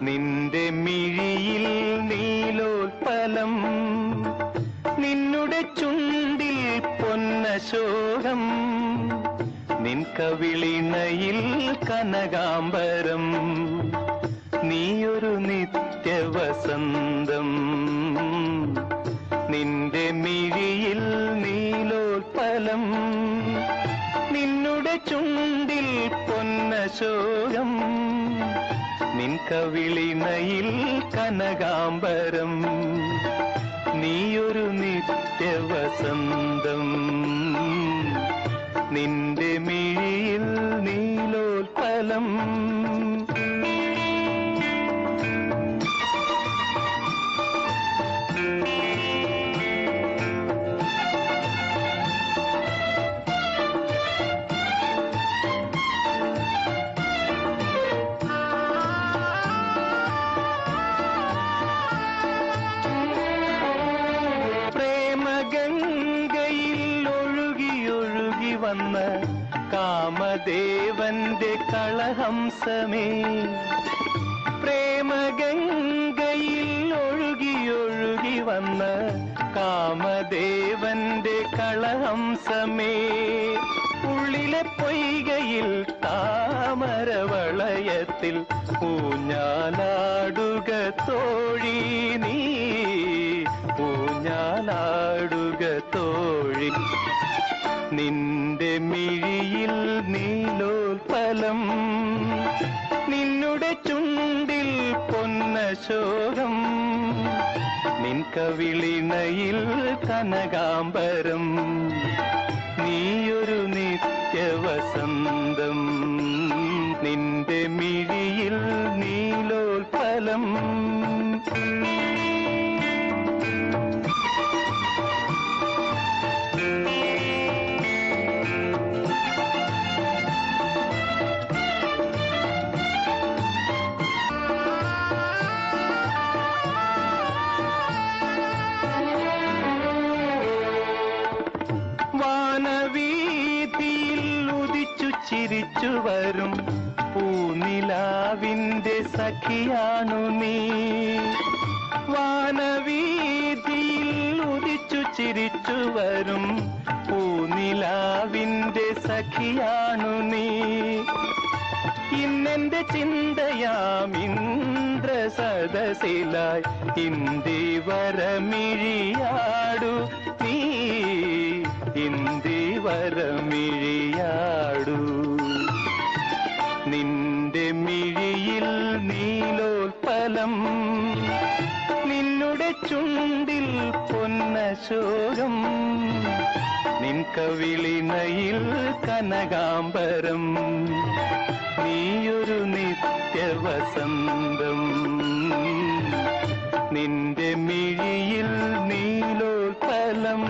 നിന്റെ മിഴിയിൽ നീലോത്പലം നിന്നുടെ ചുണ്ടിൽ പൊന്നശോകം നിൻ കവിളിണയിൽ കനകാംബരം നീയൊരു നിത്യവസന്തം. നിന്റെ മിഴിയിൽ നീലോത്പലം നിന്നുടെ ചുണ്ടിൽ പൊന്നശോകം നിൻ കവിളിണയിൽ കനകാംബരം നീയൊരു നിത്യവസന്തം. നിന്റെ മിഴിയിൽ നീലോത്പലം പ്രേമഗംഗയിൽ ഒഴുകി വന്ന കാമദേവന്റെ കളഹംസമേ. പ്രേമഗംഗയിൽ ഒഴുകി വന്ന കാമദേവന്റെ കളഹംസമേ. ഉള്ളിലെ പൊയ്കയിൽ താമരവളയത്തിൽ ഊഞ്ഞാലാടുക തോഴി നീ ഊഞ്ഞാലാടുക തോഴി നിന്റെ മിഴിയിൽ നീലോൽഫലം നിന്നുടെ ചുണ്ടിൽ പൊന്നശോകം നിൻ കവിളിണയിൽ കനകാംബരം നീയൊരു നിത്യവസന്തം വാനവീതിയിൽ ഉദിച്ചു ചിരിച്ചു വരും പൂനിലാവിന്റെ സഖിയാണു നീ. വാനവീതിയിൽ ഉദിച്ചു ചിരിച്ചു വരും പൂനിലാവിന്റെ സഖിയാണു നീ. ഇന്നെന്റെ ചിന്തയാം ഇന്ദ്ര സദസിലായി ഇന്ദി വരമിഴിയാടു വരമിഴിയാടൂ നിന്റെ മിഴിയിൽ നീലോൽപ്പലം നിന്നുടെ ചുണ്ടിൽ പൊന്നശോകം നിൻ കവിളിനയിൽ കനകാംബരം നീയൊരു നിത്യവസന്തം. നിന്റെ മിഴിയിൽ നീലോൽപ്പലം